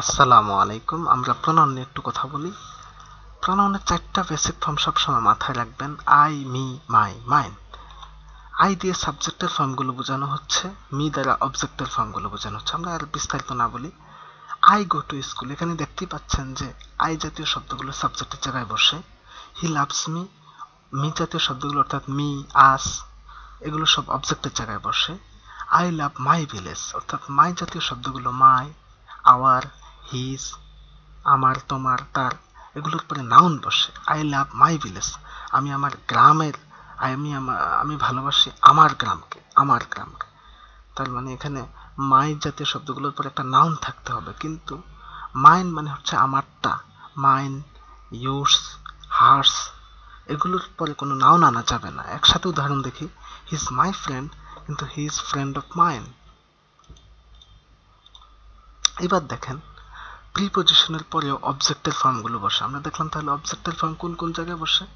আসসালামু আলাইকুম। আমরা প্রনাউন নিয়ে একটু কথা বলি। প্রনাউনের চারটা বেসিক ফর্ম সবসময় মাথায় রাখবেন। I me my mine I দিয়ে সাবজেক্টের ফর্মগুলো বোঝানো হচ্ছে। মি দ্বারা অবজেক্টের ফর্মগুলো বোঝানো হচ্ছে। আমরা আর বিস্তারিত না বলি। আই গো টু স্কুল এখানে দেখতেই পাচ্ছেন যে আই জাতীয় শব্দগুলো সাবজেক্টের জায়গায় বসে। হি লাভস মি মি জাতীয় শব্দগুলো অর্থাৎ মি আস এগুলো সব অবজেক্টের জায়গায় বসে। আই লাভ মাই ভিলেজ অর্থাৎ মাই জাতীয় শব্দগুলো মাই আওয়ার হিজ আমার, তোমার, তার, এগুলোর পরে নাউন বসে। আই লাভ মাই ভিলেজ আমি আমার গ্রামের, আমি আমার আমি ভালোবাসি আমার গ্রামকে আমার গ্রামকে। তার মানে এখানে মাই জাতীয় শব্দগুলোর পরে একটা নাউন থাকতে হবে। কিন্তু মাইন মানে হচ্ছে আমারটা। মাইন ইউস হার্স এগুলোর পরে কোনো নাউন আনা যাবে না। একসাথে উদাহরণ দেখি। হি ইজ মাই ফ্রেন্ড কিন্তু he is friend of mine এবার দেখেন প্রিপজিশনের পরেও অবজেক্টের ফর্মগুলো বসে। আমরা দেখলাম তাহলে অবজেক্টের ফর্ম কোন কোন জায়গায় বসে?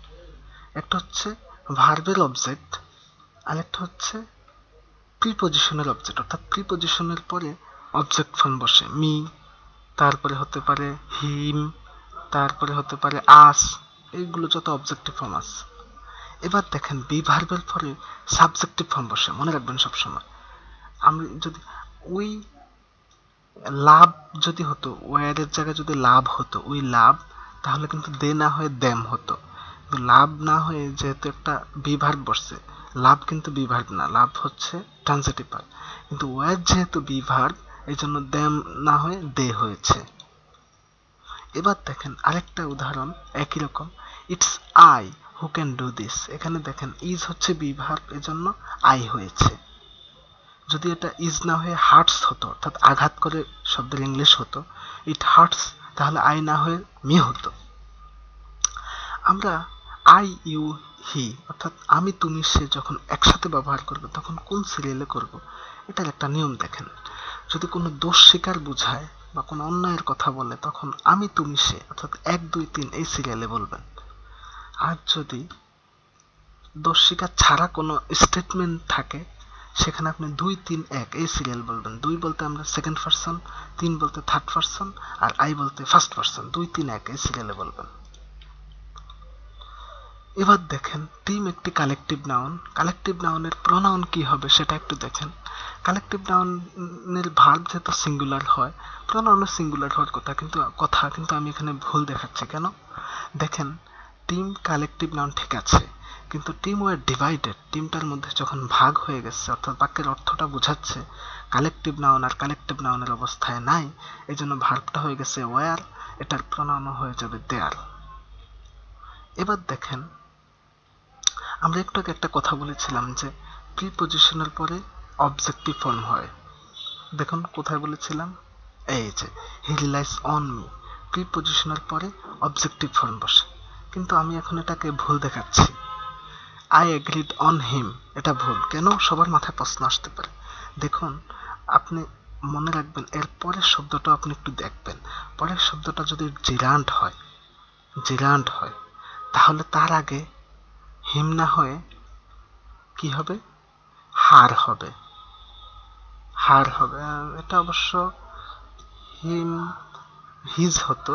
একটা হচ্ছে ভার্বের অবজেক্ট আর একটা হচ্ছে প্রিপজিশনের অবজেক্ট অর্থাৎ প্রিপজিশনের পরে অবজেক্ট ফর্ম বসে। মি, তারপরে হতে পারে হিম তারপরে হতে পারে আস এইগুলো যত অবজেক্টিভ ফর্ম আছে। এবার দেখেন বি ভার্বের পরে সাবজেক্টিভ ফর্ম বসে। মনে রাখবেন সবসময়। আমি যদি ওই লাভ যদি হতো ওয়ারের জায়গায় যদি লাভ হতো, ওই লাভ, তাহলে কিন্তু দে না হয়ে দেম হতো। কিন্তু লাভ না হয়ে যেহেতু একটা বিভার্ব বসছে, লাভ কিন্তু বিভার্ব না, লাভ হচ্ছে ট্রান্সিটিভ কিন্তু ওয়ার যেহেতু বিভার্ব এই জন্য দেম না হয়ে দে হয়েছে। এবার দেখেন আরেকটা উদাহরণ, একই রকম। It's I who can do this এখানে দেখেন ইজ হচ্ছে বিভার্ব এজন্য আই হয়েছে। যদি এটা ইজ না হয়ে হার্টস হতো, অর্থাৎ আঘাত করে শব্দের ইংলিশ হতো ইট হার্টস তাহলে আই না হয়ে মি হতো। আমরা আই ইউ হি অর্থাৎ আমি, তুমি, সে যখন একসাথে ব্যবহার করবে, তখন কোন সিরিয়ালে করব? এটার একটা নিয়ম দেখেন। যদি কোনো দোষ স্বীকার বুঝায় বা কোনো অন্যায়ের কথা বলে, তখন আমি, তুমি, সে, অর্থাৎ এক, দুই, তিন, এই সিরিয়ালে বলবেন। আর যদি দোষ স্বীকার ছাড়া কোনো স্টেটমেন্ট থাকে সেখানে আপনি দুই, তিন, এক, এই সিরিয়াল বলবেন। দুই বলতে আমরা সেকেন্ড পার্সন তিন বলতে থার্ড পার্সন আর আই বলতে ফার্স্ট পার্সন দুই, তিন, এক, এই সিরিয়ালে বলবেন। এবার দেখেন টিম একটি কালেকটিভ নাউন কালেকটিভ নাউনের প্রোনাউন কি হবে সেটা একটু দেখেন। কালেকটিভ নাউনের ভার্ব যেহেতু সিঙ্গুলার হয় প্রোনাউনও সিঙ্গুলার হওয়ার কথা কিন্তু কথা কিন্তু আমি এখানে ভুল দেখাচ্ছি। কেন? দেখেন টিম কালেকটিভ নাউন ঠিক আছে। কিন্তু টিম ওয়ার ডিভাইডেড টিমটার মধ্যে যখন ভাগ হয়ে গেছে, অর্থাৎ বাক্যের অর্থটা বোঝাচ্ছে কালেকটিভ নাউন আর কালেকটিভ নাউনের অবস্থায় নাই এই জন্য ভার্বটা হয়ে গেছে ওয়ার এটার প্রণামও হয়ে যাবে দেয়াল এবার দেখেন, আমরা একটু আগে একটা কথা বলেছিলাম যে প্রিপজিশনের পরে অবজেক্টিভ ফর্ম হয়। দেখুন, কোথায় বলেছিলাম? এই যে হি রিলাইজ অন মি প্রিপজিশনের পরে অবজেক্টিভ ফর্ম বসে। কিন্তু আমি এখন এটাকে ভুল দেখাচ্ছি। আই এগ্রিড অন হিম এটা ভুল। কেন? সবার মাথায় প্রশ্ন আসতে পারে। দেখুন, আপনি মনে রাখবেন, এর পরের শব্দটা আপনি একটু দেখবেন। পরের শব্দটা যদি জিরান্ট হয় জিরান্ট হয়, তাহলে তার আগে হিম না হয়ে কি হবে? হার হবে। হার হবে। এটা অবশ্য হিম, হিজ হতো।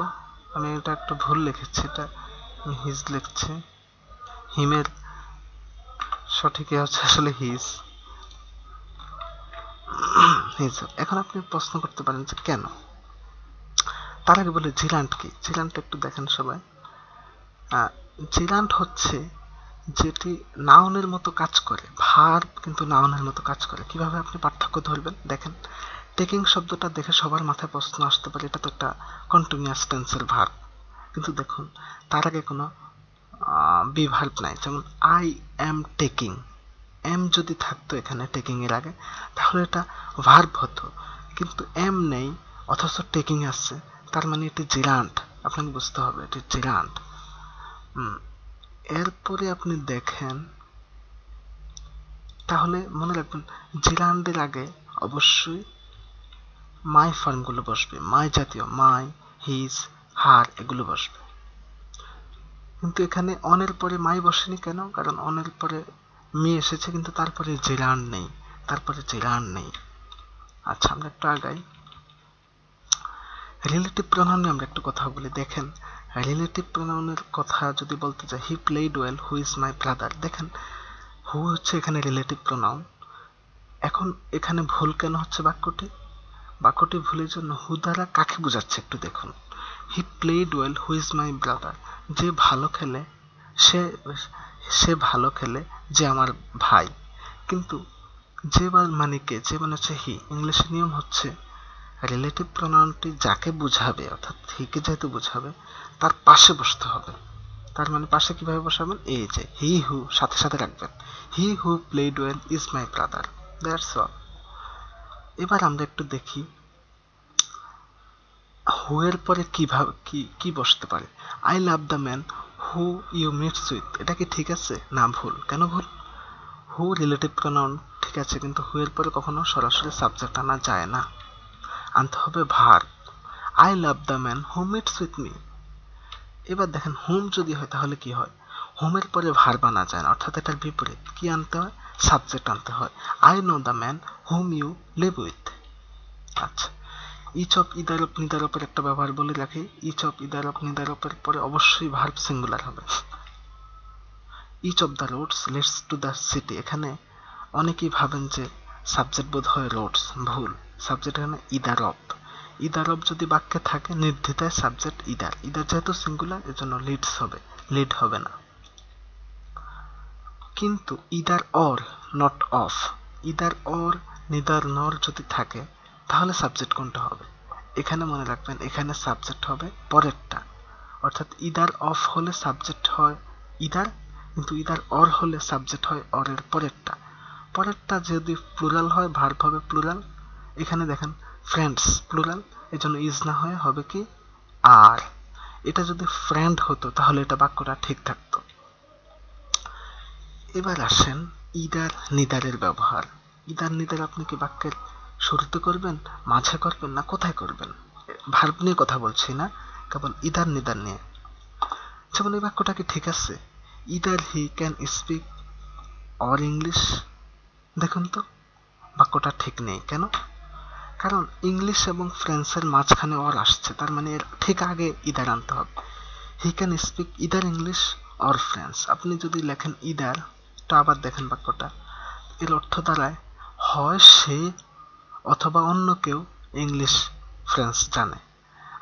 আমি এটা একটু ভুল লিখেছি। এটা হিজ লিখছি। হিমের সঠিক হচ্ছে আসলে হিজ হিজ এখন আপনি প্রশ্ন করতে পারেন যে কেন? তার আগে বলে জিরান্ট কি? জিরান্ট একটু দেখেন সবাই। জিলান্ট হচ্ছে যেটি নাউনের মতো কাজ করে ভার কিন্তু নাউনের মতো কাজ করে। কীভাবে আপনি পার্থক্য ধরবেন? দেখেন টেকিং শব্দটা দেখে সবার মাথায় প্রশ্ন আসতে পারে, এটা তো একটা কন্টিনিউয়াস টেন্সের ভার কিন্তু দেখুন, তার আগে কোনো বিভার্ব নাই। যেমন আই এম টেকিং এম যদি থাকতো এখানে টেকিং এর আগে, তাহলে এটা ভার্ব হতো। কিন্তু এম নেই, অথচ টেকিং আসছে। তার মানে এটি জিরান্ট আপনাকে বুঝতে হবে, এটি জিরান্ট এরপরে আপনি দেখেন, তাহলে মনে রাখবেন জিরান্ডের আগে অবশ্যই মাই ফর্মগুলো বসবে। মাই জাতীয় মাই হিজ হার এগুলো বসবে। কিন্তু এখানে অনের পরে মাই বসেনি কেন? কারণ অনের পরে মি এসেছে, কিন্তু তারপরে জিরান নেই। তারপরে জিরান নেই। আচ্ছা আমরা একটু আগাই। রিলেটিভ প্রোনাউন নিয়ে আমরা একটু কথা বলি। দেখেন, রিলেটিভ প্রোনাউনের কথা যদি বলতে চাই, he played well, who is my brother. দেখেন, হু হচ্ছে এখানে রিলেটিভ প্রোনাউন এখন এখানে ভুল কেন হচ্ছে বাক্যটি? বাক্যটি ভুলের জন্য হু দ্বারা কাকে বোঝাচ্ছে একটু দেখুন। He played well who is my brother যে ভালো খেলে, সে সে ভালো খেলে যে আমার ভাই। কিন্তু যে মানে কে? যে মানে হচ্ছে হি ইংলিশের নিয়ম হচ্ছে রিলেটিভ প্রোনাউনটি যাকে বুঝাবে, অর্থাৎ হিকে যেহেতু বুঝাবে, তার পাশে বসতে হবে। তার মানে পাশে কীভাবে বসাবেন? এই যে হি হু সাথে সাথে রাখবেন। He who played well is my brother that's all এবার আমরা একটু দেখি হু এর পরে কীভাবে, কি কি বসতে পারে? I love the man who you meets with এটা কি ঠিক আছে? না, ভুল। কেন ভুল? হু রিলেটিভ প্রোনাউন ঠিক আছে, কিন্তু হু এর পরে কখনো সরাসরি সাবজেক্ট আনা যায় না। আনতে হবে ভার। I love the man who meets with me এবার দেখেন হোম যদি হয় তাহলে কি হয়? হোমের পরে ভার বানা যায় না, অর্থাৎ এটার বিপরীত। কি আনতে হয়? সাবজেক্ট আনতে হয়। I know the man whom you live with আচ্ছা। ইচ অফ নিদারপের একটা ব্যবহার বলে রাখি ইচ অফ নিদারপের পরে অবশ্যই ভার্ব সিঙ্গুলার হবে। Each of the roads, leads to the city. এখানে অনেকেই ভাবেন যে সাবজেক্ট বোধ হয় রোডস, ভুল। সাবজেক্ট এখানে ইদার ইদার অফ যদি বাক্যে থাকে, নির্দ্বিধায় সাবজেক্ট ইদার। ইদার যেহেতু সিঙ্গুলার এজন্য লিডস হবে লিড হবে না। কিন্তু either or not of either or neither nor যদি থাকে তাহলে সাবজেক্ট কোনটা হবে? এখানে মনে রাখবেন, এখানে সাবজেক্ট হবে পরেরটা। অর্থাৎ ইদার অফ হলে সাবজেক্ট হয় ইদার কিন্তু ইদার অর হলে সাবজেক্ট হয় অরের পরেরটা। পরেরটা যদি প্লুরাল হয় ভার্ব হবে প্লুরাল এখানে দেখেন ফ্রেন্ডস প্লুরাল এই জন্য ইজ না হয়ে হবে কি? আর এটা যদি ফ্রেন্ড হতো, তাহলে এটা বাক্যটা ঠিক থাকতো। এবার আসেন ইদার নিদারের ব্যবহার। ইদার নিদার আপনি কি বাক্যের শুরুতে করবেন, মাঝে করবেন না, কোথায় করবেন? ভার্ব নিয়ে কথা বলছি না, কেবল ইদার নিদার নিয়ে। যেমন এই বাক্যটা কি ঠিক আছে? Either he can speak or English. দেখুন তো, বাক্যটা ঠিক নেই। কেন? কারণ ইংলিশ এবং ফ্রেন্সের মাঝখানে অর আসছে, তার মানে এর ঠিক আগে ইদার আনতে হবে। He can speak either English or French. আপনি যদি লেখেন ইদার, তো আবার দেখেন বাক্যটা। এর অর্থ দাঁড়ায়, হয় সে অথবা অন্য কেউ ইংলিশ ফ্রেন্স জানে।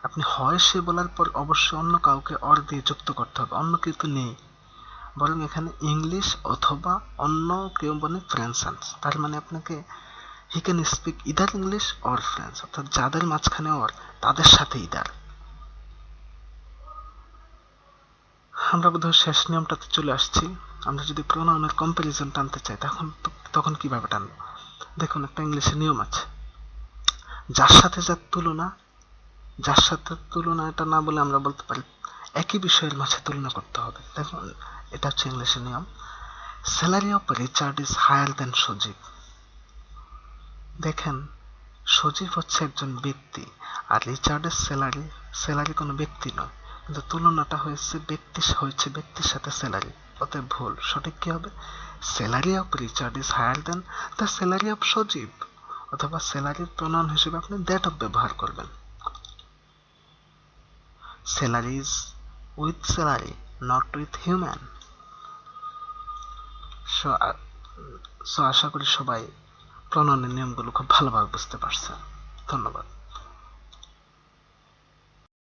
আপনি হয় সে বলার পর অবশ্যই অন্য কাউকে অর দিয়ে যুক্ত করতে হবে, অন্য কেউ তো নেই। বরং এখানে ইংলিশ অথবা অন্য কেউ বলে ফ্রেন্স তার মানে আপনাকে he can speak either English or French অর্থাৎ যাদের মাঝখানে অর, তাদের সাথে ইদার আমরা বোধহয় শেষ নিয়মটাতে চলে আসছি। আমরা যদি প্রোনাউনের কম্পারিজন টানতে চাই, তখন তখন কীভাবে টানবো? দেখুন, একটা ইংলিশে নিয়ম আছে। যার সাথে যার তুলনা, যার সাথে তুলনা এটা না বলে আমরা বলতে পারি, একই বিষয়ের মাঝে তুলনা করতে হবে। দেখুন, এটা হচ্ছে ইংলিশের নিয়ম। Salary of Richard is higher than Sajib দেখেন সজীব হচ্ছে একজন ব্যক্তি, আর রিচার্ডের স্যালারি স্যালারি কোনো ব্যক্তি নয়। কিন্তু তুলনাটা হয়েছে ব্যক্তি, হয়েছে ব্যক্তির সাথে স্যালারি অতএব ভুল। সঠিক কি হবে? Salary of Richard is higher than the salary of Sajib অথবা স্যালারির প্রণয়ন হিসেবে আপনি দ্যাট অফ ব্যবহার করবেন। Salary is with salary not with human so আশা করি সবাই প্রণয়নের নিয়মগুলো খুব ভালোভাবে বুঝতে পারছেন। ধন্যবাদ।